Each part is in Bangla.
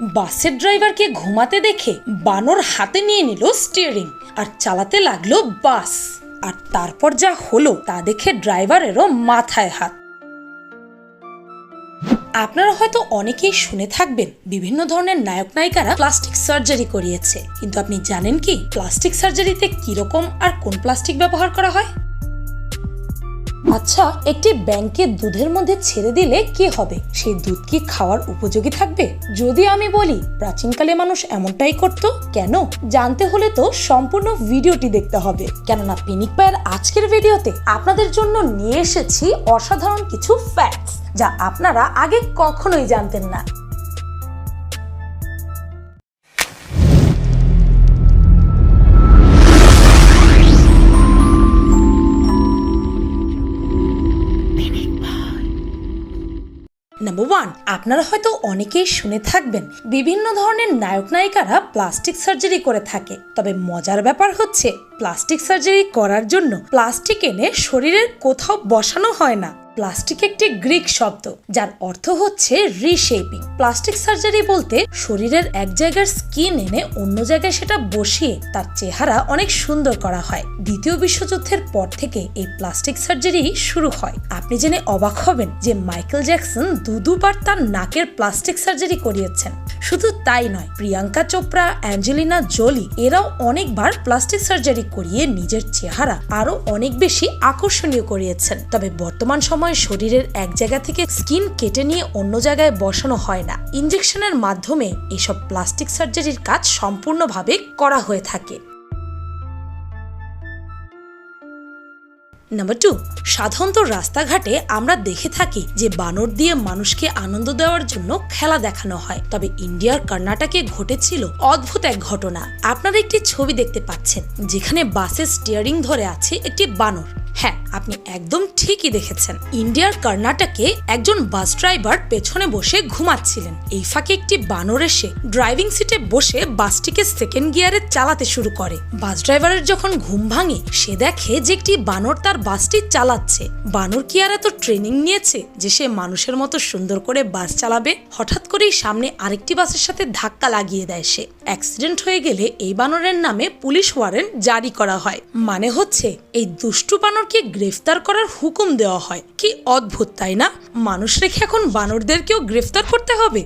বাসের ড্রাইভারকে ঘুমাতে দেখে বানর হাতে নিয়ে নিল স্টিয়ারিং আর চালাতে লাগল বাস। আর তারপর যা হলো তা দেখে ড্রাইভারেরও মাথায় হাত। আপনারা হয়তো অনেকেই শুনে থাকবেন, বিভিন্ন ধরনের নায়ক নায়িকারা প্লাস্টিক সার্জারি করিয়েছে। কিন্তু আপনি জানেন কি প্লাস্টিক সার্জারিতে কীরকম আর কোন প্লাস্টিক ব্যবহার করা হয়? আচ্ছা একটি ব্যাংকে দুধের মধ্যে ছেড়ে দিলে কি হবে? সেই দুধ কি খাওয়ার উপযোগী থাকবে? যদি আমি বলি, প্রাচীনকালে মানুষ এমনটাই করত, কেন? জানতে হলে তো সম্পূর্ণ ভিডিওটি দেখতে হবে। কেননা পিনিক পায়ের আজকের ভিডিওতে আপনাদের জন্য নিয়ে এসেছি অসাধারণ কিছু ফ্যাক্টস যা আপনারা আগে কখনোই জানতেন না। ওয়ান, আপনারা হয়তো অনেকেই শুনে থাকবেন, বিভিন্ন ধরনের নায়ক নায়িকারা প্লাস্টিক সার্জারি করে থাকে। তবে মজার ব্যাপার হচ্ছে, প্লাস্টিক সার্জারি করার জন্য প্লাস্টিক এনে শরীরের কোথাও বসানো হয় না। প্লাস্টিক একটি গ্রিক শব্দ, যার অর্থ হচ্ছে রিশেপিং প্লাস্টিক সার্জারি বলতে শরীরের এক জায়গার স্কিন এনে অন্য জায়গায় সেটা বসিয়ে তার চেহারা অনেক সুন্দর করা হয়। দ্বিতীয় বিশ্বযুদ্ধের পর থেকে এই প্লাস্টিক সার্জারি শুরু হয়। আপনি জেনে অবাক হবেন যে মাইকেল জ্যাকসন দু দুবার তার নাকের প্লাস্টিক সার্জারি করিয়েছেন। শুধু তাই নয়, প্রিয়াঙ্কা চোপড়া, অ্যাঞ্জেলিনা জোলি এরাও অনেকবার প্লাস্টিক সার্জারি করিয়ে নিজের চেহারা আরও অনেক বেশি আকর্ষণীয় করিয়েছেন। তবে বর্তমান সময়ে শরীরের এক জায়গা থেকে স্কিন কেটে নিয়ে অন্য জায়গায় বসানো হয় না ইনজেকশনের মাধ্যমে এসব প্লাস্টিক সার্জারির কাজ সম্পূর্ণভাবে করা হয়ে থাকে। নাম্বার টু সাধারণত রাস্তাঘাটে আমরা দেখে থাকি যে বানর দিয়ে মানুষকে আনন্দ দেওয়ার জন্য খেলা দেখানো হয়। তবে ইন্ডিয়ার কর্ণাটকে ঘটেছিল অদ্ভুত এক ঘটনা। আপনারা একটি ছবি দেখতে পাচ্ছেন, যেখানে বাসের স্টিয়ারিং ধরে আছে একটি বানর। হ্যাঁ আপনি একদম ঠিকই দেখেছেন। ইন্ডিয়ার কর্ণাটকে একজন বাস ড্রাইভার পেছনে বসে ঘুমাচ্ছিলেন। এই ফাঁকে একটি বানর এসে ড্রাইভিং সিটে বসে বাসটিকে সেকেন্ড গিয়ারে চালাতে শুরু করে। বাস ড্রাইভারের যখন ঘুম ভাঙে, সে দেখে যে একটি বানর তার বাসটি চালাচ্ছে। বানর কি আর এত ট্রেনিং নিয়েছে যে সে মানুষের মতো সুন্দর করে বাস চালাবে? হঠাৎ করেই সামনে আরেকটি বাসের সাথে ধাক্কা লাগিয়ে দেয় সে। অ্যাক্সিডেন্ট হয়ে গেলে এই বানরের নামে পুলিশ ওয়ারেন্ট জারি করা হয়। মানে হচ্ছে, এই দুষ্টু বানরকে গ্রেফতার করার হুকুম দেওয়া হয়। কি অদ্ভুত, তাই না? মানুষ রেখে এখন বানরদেরকেও গ্রেফতার করতে হবে।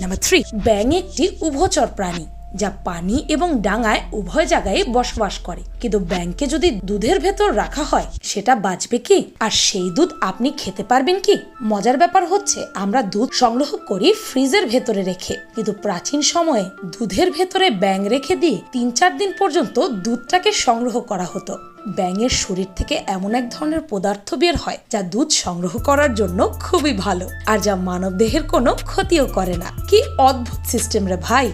নাম্বার থ্রি ব্যাং একটি উভচর প্রাণী। যা পানি এবং ডাঙায় উভয় জায়গায় বসবাস করে। কিন্তু ব্যাংকে যদি দুধের ভেতর রাখা হয়, সেটা বাঁচবে কি? আর সেই দুধ আপনি খেতে পারবেন কি? মজার ব্যাপার হচ্ছে, আমরা দুধ সংগ্রহ করি ফ্রিজের ভেতরে রেখে। কিন্তু প্রাচীন সময়ে দুধের ভেতরে ব্যাং রেখে দিয়ে তিন চার দিন পর্যন্ত দুধটাকে সংগ্রহ করা হতো। ব্যাঙের শরীর থেকে এমন এক ধরনের পদার্থ বের হয়, যা দুধ সংগ্রহ করার জন্য খুবই ভালো, আর যা মানব দেহের কোনো ক্ষতিও করে না। কি অদ্ভুত সিস্টেম রে ভাই!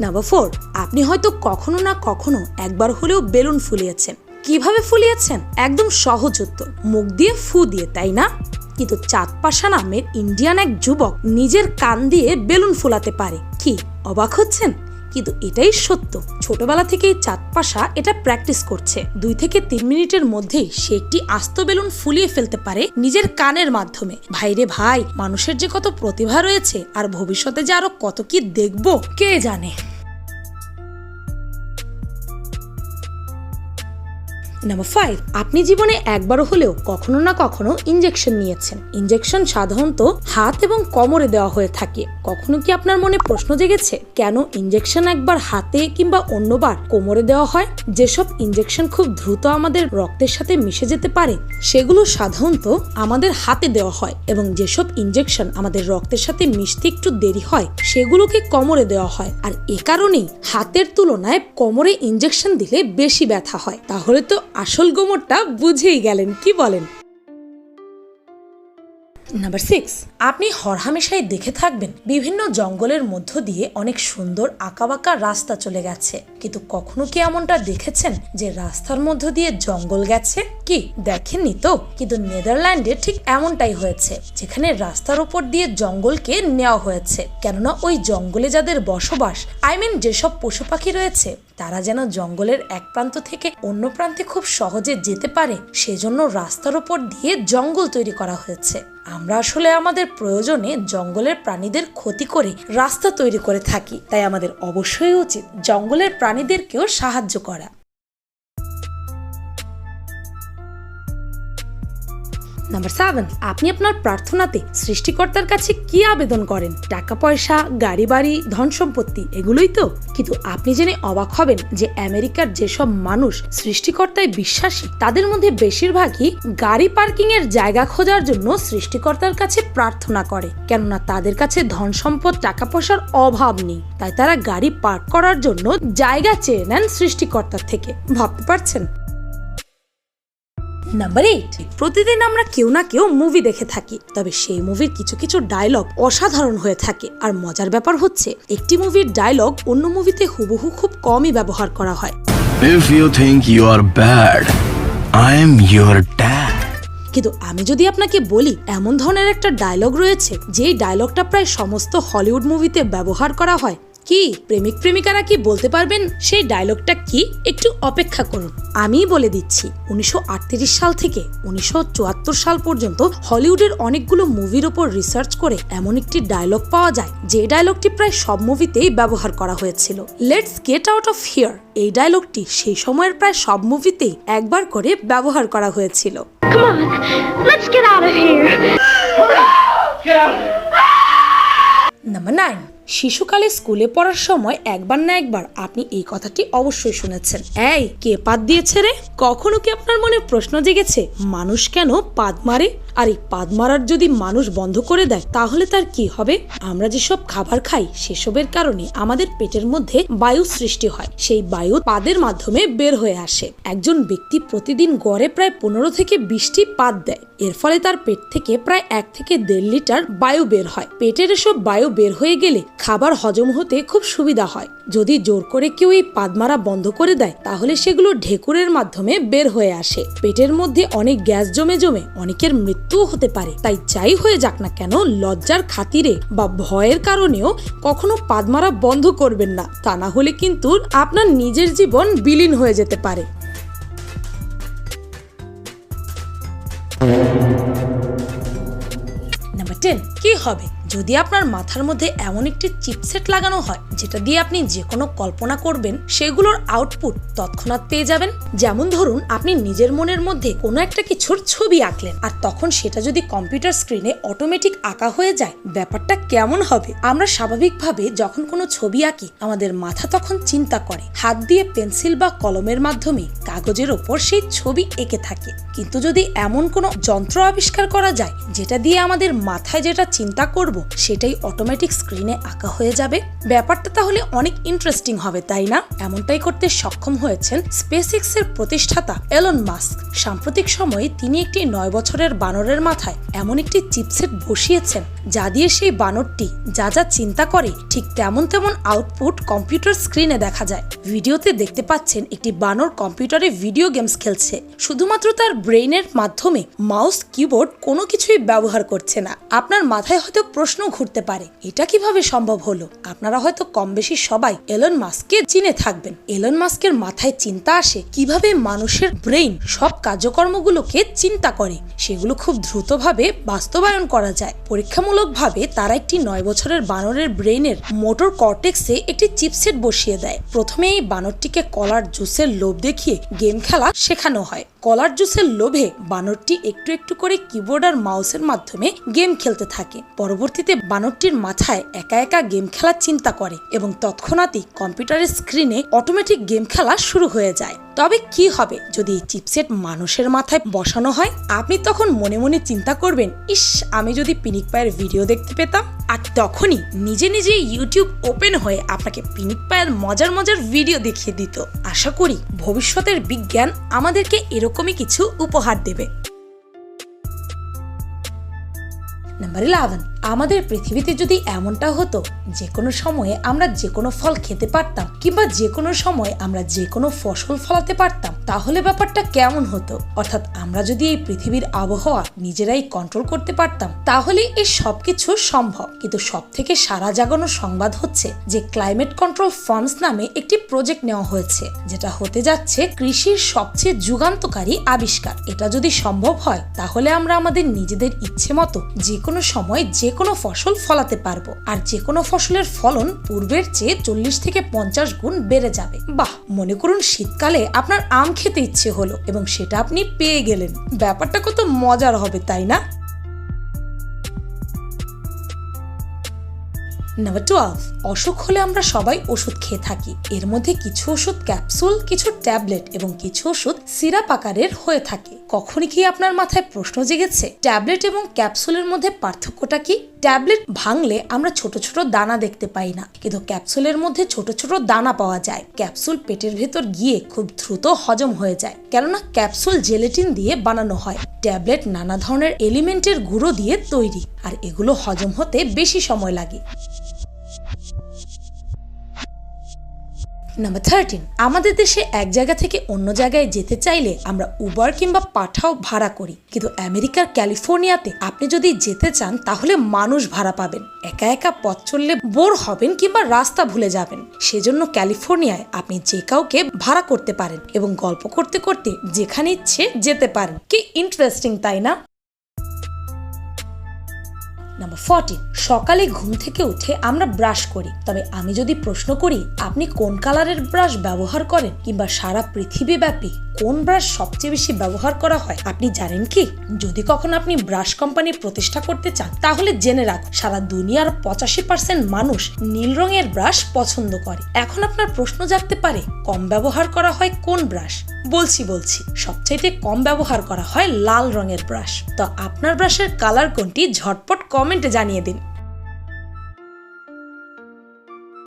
নাম্বার ফোর আপনি হয়তো কখনো না কখনো একবার হলেও বেলুন ফুলিয়েছেন। কীভাবে ফুলিয়েছেন? একদম সহজ উত্তর, মুখ দিয়ে ফু দিয়ে, তাই না? কিন্তু চাঁদপাশা নামের ইন্ডিয়ান এক যুবক নিজের কান দিয়ে বেলুন ফুলাতে পারে। কি, অবাক হচ্ছেন? কিন্তু এটাই সত্য। ছোটবেলা থেকেই চাঁদপাশা এটা প্র্যাকটিস করছে। দুই থেকে তিন মিনিটের মধ্যেই সে একটি আস্ত বেলুন ফুলিয়ে ফেলতে পারে নিজের কানের মাধ্যমে। ভাইরে ভাই, মানুষের যে কত প্রতিভা রয়েছে, আর ভবিষ্যতে যে আরও কত কি দেখব, কে জানে? নাম্বার ফাইভ আপনি জীবনে একবারও হলেও কখনো না কখনো ইনজেকশন নিয়েছেন। ইনজেকশন সাধারণত হাত এবং কোমরে দেওয়া হয়ে থাকে। কখনো কি আপনার মনে প্রশ্ন জেগেছে, কেন ইনজেকশন একবার হাতে কিংবা অন্যবার কোমরে দেওয়া হয়? যেসব ইনজেকশন খুব দ্রুত আমাদের রক্তের সাথে মিশে যেতে পারে, সেগুলো সাধারণত আমাদের হাতে দেওয়া হয় এবং যেসব ইনজেকশন আমাদের রক্তের সাথে মিশতে একটু দেরি হয়, সেগুলোকে কোমরে দেওয়া হয়। আর এ কারণেই হাতের তুলনায় কোমরে ইনজেকশন দিলে বেশি ব্যথা হয়। তাহলে তো আসল গোমরটা বুঝেই গেলেন, কি বলেন? নাম্বার সিক্স আপনি হরহামেশাই দেখে থাকবেন, বিভিন্ন জঙ্গলের মধ্য দিয়ে অনেক সুন্দর আঁকাবাঁকা রাস্তা চলে গেছে। কিন্তু কখনো কি এমনটা দেখেছেন যে রাস্তার মধ্য দিয়ে জঙ্গল গেছে? কি, দেখেননি তো? কিন্তু নেদারল্যান্ডে ঠিক এমনটাই হয়েছে, যেখানে রাস্তার ওপর দিয়ে জঙ্গলকে নেওয়া হয়েছে। কেননা ওই জঙ্গলে যাদের বসবাস, আই মিন যেসব পশু পাখি রয়েছে তারা যেন জঙ্গলের এক প্রান্ত থেকে অন্য প্রান্তে খুব সহজে যেতে পারে, সেজন্য রাস্তার ওপর দিয়ে জঙ্গল তৈরি করা হয়েছে। আমরা আসলে আমাদের প্রয়োজনে জঙ্গলের প্রাণীদের ক্ষতি করে রাস্তা তৈরি করে থাকি, তাই আমাদের অবশ্যই উচিত জঙ্গলের প্রাণীদেরকেও সাহায্য করা। নাম্বার সেভেন আপনি আপনার প্রার্থনাতে সৃষ্টিকর্তার কাছে কি আবেদন করেন? টাকা পয়সা, গাড়ি বাড়ি, ধন সম্পত্তি, এগুলোই তো। কিন্তু আপনি জেনে অবাক হবেন যে আমেরিকার যেসব মানুষ সৃষ্টিকর্তায় বিশ্বাসী, তাদের মধ্যে বেশিরভাগই গাড়ি পার্কিং এর জায়গা খোঁজার জন্য সৃষ্টিকর্তার কাছে প্রার্থনা করে। কেননা তাদের কাছে ধন সম্পদ, টাকা পয়সার অভাব নেই। তাই তারা গাড়ি পার্ক করার জন্য জায়গা চেয়ে নেন সৃষ্টিকর্তার থেকে। ভাবতে পারছেন? নাম্বার এইট প্রতিদিন আমরা কেউ না কেউ মুভি দেখে থাকি তবে সেই মুভির কিছু কিছু ডায়লগ অসাধারণ হয়ে থাকে। আর মজার ব্যাপার হচ্ছে একটি মুভির ডায়লগ অন্য মুভিতে হুবহু খুব কমই ব্যবহার করা হয়। If you think you are bad, I am your dad. কিন্তু আমি যদি আপনাকে বলি এমন ধরনের একটা ডায়লগ রয়েছে যেই ডায়লগটা প্রায় সমস্ত হলিউড মুভিতে ব্যবহার করা হয় কি প্রেমিক প্রেমিকারা কি বলতে পারবেন? সেই ডায়লগটা কি? একটু অপেক্ষা করুন। আমিই বলে দিচ্ছি উনিশশো সাল থেকে উনিশশো চুয়াত্তর সাল পর্যন্ত হলিউডের অনেকগুলো মুভির ওপর রিসার্চ করে এমন একটি ডায়লগ পাওয়া যায় যে ডায়লগটি প্রায় সব মুভিতেই ব্যবহার করা হয়েছিল। Let's get out of here এই ডায়লগটি সেই সময়ের প্রায় সব মুভিতেই একবার করে ব্যবহার করা হয়েছিল। Come on, let's get out of here. Number nine শিশুকালে স্কুলে পড়ার সময় একবার না একবার আপনি এই কথাটি অবশ্যই শুনেছেন। এই, কে পাদ দিয়েছে রে? কখনো কি আপনার মনে প্রশ্ন জেগেছে, মানুষ কেন পাদ মারে? আর এই পাদ মারার যদি মানুষ বন্ধ করে দেয়, তাহলে তার কি হবে? আমরা যেসব খাবার খাই, সেসবের কারণে আমাদের পেটের মধ্যে বায়ু সৃষ্টি হয়। সেই বায়ু পাদের মাধ্যমে বের হয়ে আসে। একজন ব্যক্তি প্রতিদিন গড়ে প্রায় পনেরো থেকে বিশটি পাদ দেয়। এর ফলে তার পেট থেকে প্রায় এক থেকে দেড় লিটার বায়ু বের হয়। পেটের এসব বায়ু বের হয়ে গেলে খাবার হজম হতে খুব সুবিধা হয়। যদি জোর করে কেউ এই পাদ মারা বন্ধ করে দেয়, তাহলে সেগুলো ঢেকুরের মাধ্যমে বের হয়ে আসে। পেটের মধ্যে অনেক গ্যাস জমে জমে অনেকের মৃত্যুও হতে পারে। তাই যাই হয়ে যাক না কেন, লজ্জার খাতিরে বা ভয়ের কারণেও কখনো পাদ মারা বন্ধ করবেন না। তা না হলে কিন্তু আপনার নিজের জীবন বিলীন হয়ে যেতে পারে। কি হবে? যদি আপনার মাথার মধ্যে এমন একটি চিপসেট লাগানো হয়, যেটা দিয়ে আপনি যে কোনো কল্পনা করবেন, সেগুলোর আউটপুট তৎক্ষণাৎ পেয়ে যাবেন। যেমন ধরুন, আপনি নিজের মনের মধ্যে কোনো একটা কিছুর ছবি আঁকলেন, আর তখন সেটা যদি কম্পিউটার স্ক্রিনে অটোমেটিক আঁকা হয়ে যায়, ব্যাপারটা কেমন হবে? আমরা স্বাভাবিকভাবে যখন কোনো ছবি আঁকি, আমাদের মাথা তখন চিন্তা করে। হাত দিয়ে পেন্সিল বা কলমের মাধ্যমে কাগজের ওপর সেই ছবি এঁকে থাকে। কিন্তু যদি এমন কোনো যন্ত্র আবিষ্কার করা যায়, যেটা দিয়ে আমাদের মাথায় যেটা চিন্তা করব সেটাই অটোমেটিক স্ক্রিনে আঁকা হয়ে যাবে। ব্যাপারটা তাহলে অনেক ইন্টারেস্টিং হবে, তাই না? এমনটাই করতে সক্ষম হয়েছেন স্পেসএক্স এর প্রতিষ্ঠাতা এলন মাস্ক সাম্প্রতিক সময়ে তিনি একটি নয় বছরের বানরের মাথায় এমন একটি চিপসেট বসিয়েছেন, যা দিয়ে সেই বানরটি যা যা চিন্তা করে, ঠিক তেমন তেমন আউটপুট কম্পিউটার স্ক্রিনে দেখা যায়। ভিডিওতে দেখতে পাচ্ছেন একটি বানর কম্পিউটারে ভিডিও গেমস খেলছে। শুধুমাত্র তার ব্রেইনের মাধ্যমে মাউস কিবোর্ড কোনো কিছুই ব্যবহার করছে না। আপনার মাথায় হয়তো প্রশ্ন ঘুরতে পারে। এটা কীভাবে সম্ভব হলো? আপনারা হয়তো কম বেশি সবাই এলন মাস্ককে চিনে থাকবেন। এলন মাস্কের মাথায় চিন্তা আসে কীভাবে মানুষের ব্রেইন সব কার্যকর্মগুলোকে চিন্তা করে। সেগুলো খুব দ্রুতভাবে বাস্তবায়ন করা যায়। পরীক্ষামূলকভাবে তারা একটি নয় বছরের বানরের ব্রেইনের মোটর কর্টেক্সে একটি চিপসেট বসিয়ে দেয়। প্রথমে এই বানরটিকে কলার জুসের লোভ দেখিয়ে গেম খেলা শেখানো হয়। কলার জুসের লোভে বানরটি একটু একটু করে কিবোর্ড আর মাউসের মাধ্যমে গেম খেলতে থাকে। পরবর্তীতে বানরটির মাথায় একা একা গেম খেলার চিন্তা করে এবং তৎক্ষণাৎই কম্পিউটারের স্ক্রিনে অটোমেটিক গেম খেলা শুরু হয়ে যায়। তবে কি হবে যদি এই চিপসেট মানুষের মাথায় বসানো হয়? আপনি তখন মনে মনে চিন্তা করবেন, ইস, আমি যদি পিনিক পায়ের ভিডিও দেখতে পেতাম। আর তখনই নিজে নিজে ইউটিউব ওপেন হয়ে আপনাকে পিনিক পায়ের মজার মজার ভিডিও দেখিয়ে দিত। আশা করি ভবিষ্যতের বিজ্ঞান আমাদেরকে এরকমই কিছু উপহার দেবে। নাম্বার ইলেভেন আমাদের পৃথিবীতে যদি এমনটা হতো যে কোনো সময়ে আমরা যে কোনো ফল খেতে পারতাম, কিংবা যে কোনো সময় আমরা যে কোনো ফসল ফলাতে পারতাম, তাহলে ব্যাপারটা কেমন হতো? অর্থাৎ আমরা যদি এই পৃথিবীর আবহাওয়া নিজেরাই কন্ট্রোল করতে পারতাম, তাহলে এই সবকিছু সম্ভব। কিন্তু সব থেকে সারা জাগানো সংবাদ হচ্ছে যে ক্লাইমেট কন্ট্রোল ফার্মস নামে একটি প্রজেক্ট নেওয়া হয়েছে, যেটা হতে যাচ্ছে কৃষির সবচেয়ে যুগান্তকারী আবিষ্কার। এটা যদি সম্ভব হয়, তাহলে আমরা আমাদের নিজেদের ইচ্ছে মতো যে কোনো সময় যে কোনো ফসল ফলাতে পারব, আর যে কোনো ফসলের ফলন পূর্বের চেয়ে চল্লিশ থেকে পঞ্চাশ গুণ বেড়ে যাবে। বাহ, মনে করুন শীতকালে আপনার আম খেতে ইচ্ছে হলো এবং সেটা আপনি পেয়ে গেলেন। ব্যাপারটা কত মজার হবে, তাই না? নাম্বার টুয়েলভ অসুখ হলে আমরা সবাই ওষুধ খেয়ে থাকি। এর মধ্যে কিছু ওষুধ ক্যাপসুল কিছু ট্যাবলেট এবং কিছু ওষুধ সিরাপ আকারের হয়ে থাকে। কখনই কি আপনার মাথায় প্রশ্ন জেগেছে? ট্যাবলেট এবং ক্যাপসুলের মধ্যে পার্থক্যটা কি? ট্যাবলেট ভাঙলে আমরা ছোট ছোট দানা দেখতে পাই না, কিন্তু ক্যাপসুলের মধ্যে ছোট ছোট দানা পাওয়া যায়। ক্যাপসুল পেটের ভেতর গিয়ে খুব দ্রুত হজম হয়ে যায়, কেননা ক্যাপসুল জেলেটিন দিয়ে বানানো হয়। ট্যাবলেট নানা ধরনের এলিমেন্টের গুঁড়ো দিয়ে তৈরি, আর এগুলো হজম হতে বেশি সময় লাগে। নাম্বার থার্টিন আমাদের দেশে এক জায়গা থেকে অন্য জায়গায় যেতে চাইলে আমরা উবার কিংবা পাঠাও ভাড়া করি। কিন্তু আমেরিকার ক্যালিফোর্নিয়াতে আপনি যদি যেতে চান, তাহলে মানুষ ভাড়া পাবেন। একা একা পথ চললে বোর হবেন কিংবা রাস্তা ভুলে যাবেন। সেজন্য ক্যালিফোর্নিয়ায় আপনি যে কাউকে ভাড়া করতে পারেন এবং গল্প করতে করতে যেখানে ইচ্ছে যেতে পারেন। কি ইন্টারেস্টিং তাই না? নাম্বার ফর্টিন সকালে ঘুম থেকে উঠে আমরা ব্রাশ করি। তবে আমি যদি প্রশ্ন করি, আপনি কোন কালারের ব্রাশ ব্যবহার করেন কিংবা সারা পৃথিবী ব্যাপী কোন ব্রাশ সবচেয়ে বেশি ব্যবহার করা হয়? আপনি জানেন কি? যদি কখনো আপনি ব্রাশ কোম্পানি প্রতিষ্ঠা করতে চান, তাহলে জেনে রাখ সারা দুনিয়ার পঁচাশি পার্সেন্ট মানুষ নীল রঙের ব্রাশ পছন্দ করে। এখন আপনার প্রশ্ন জাগতে পারে, কম ব্যবহার করা হয় কোন ব্রাশ? বলছি বলছি, সবচাইতে কম ব্যবহার করা হয় লাল রঙের ব্রাশ। তো আপনার ব্রাশের কালার কোনটি? ঝটপট কমেন্টে জানিয়ে দিন।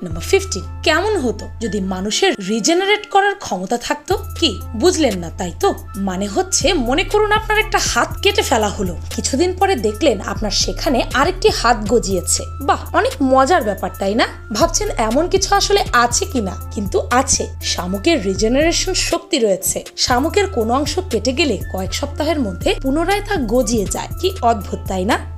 নাম্বার ফিফটিন কেমন হতো যদি মানুষের রিজেনারেট করার ক্ষমতা থাকতো? কি? বুঝলেন না, তাই তো? মানে হচ্ছে, মনে করুন আপনার একটা হাত কেটে ফেলা হলো। কিছুদিন পরে দেখলেন আপনার সেখানে আরেকটি হাত গজিয়েছে। বাহ, অনেক মজার ব্যাপার, তাই না? ভাবছেন এমন কিছু আসলে আছে কিনা কিন্তু আছে। শামুকের রিজেনারেশন শক্তি রয়েছে। শামুকের কোনো অংশ কেটে গেলে কয়েক সপ্তাহের মধ্যে পুনরায় তা গজিয়ে যায়। কি অদ্ভুত, তাই না?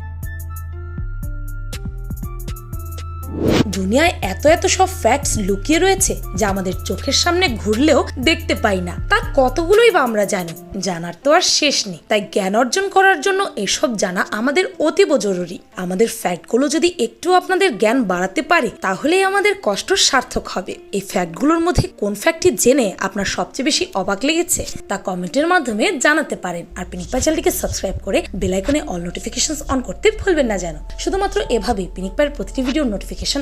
দুনিয়ায় এত এত সব ফ্যাক্টস লুকিয়ে রয়েছে যা আমাদের চোখের সামনে ঘুরলেও দেখতে পাই না। তা কতগুলোই বা আমরা জানি? জানার তো আর শেষ নেই। তাই জ্ঞান অর্জন করার জন্য এসব জানা আমাদের অতীব জরুরি। আমাদের ফ্যাক্টগুলো যদি একটু আপনাদের জ্ঞান বাড়াতে পারে, তাহলেই আমাদের কষ্ট সার্থক হবে। এই ফ্যাক্টগুলোর মধ্যে কোন ফ্যাক্টটি জেনে আপনার সবচেয়ে বেশি অবাক লেগেছে, তা কমেন্টের মাধ্যমে জানাতে পারেন। আর পিনিকপা চ্যানেলটিকে সাবস্ক্রাইব করে বেলাইকনে অল নোটিফিকেশন অন করতে ভুলবেন না যেন। শুধুমাত্র এভাবেই পিনিকপার প্রতিটি ভিডিওর নোটিফিকেশন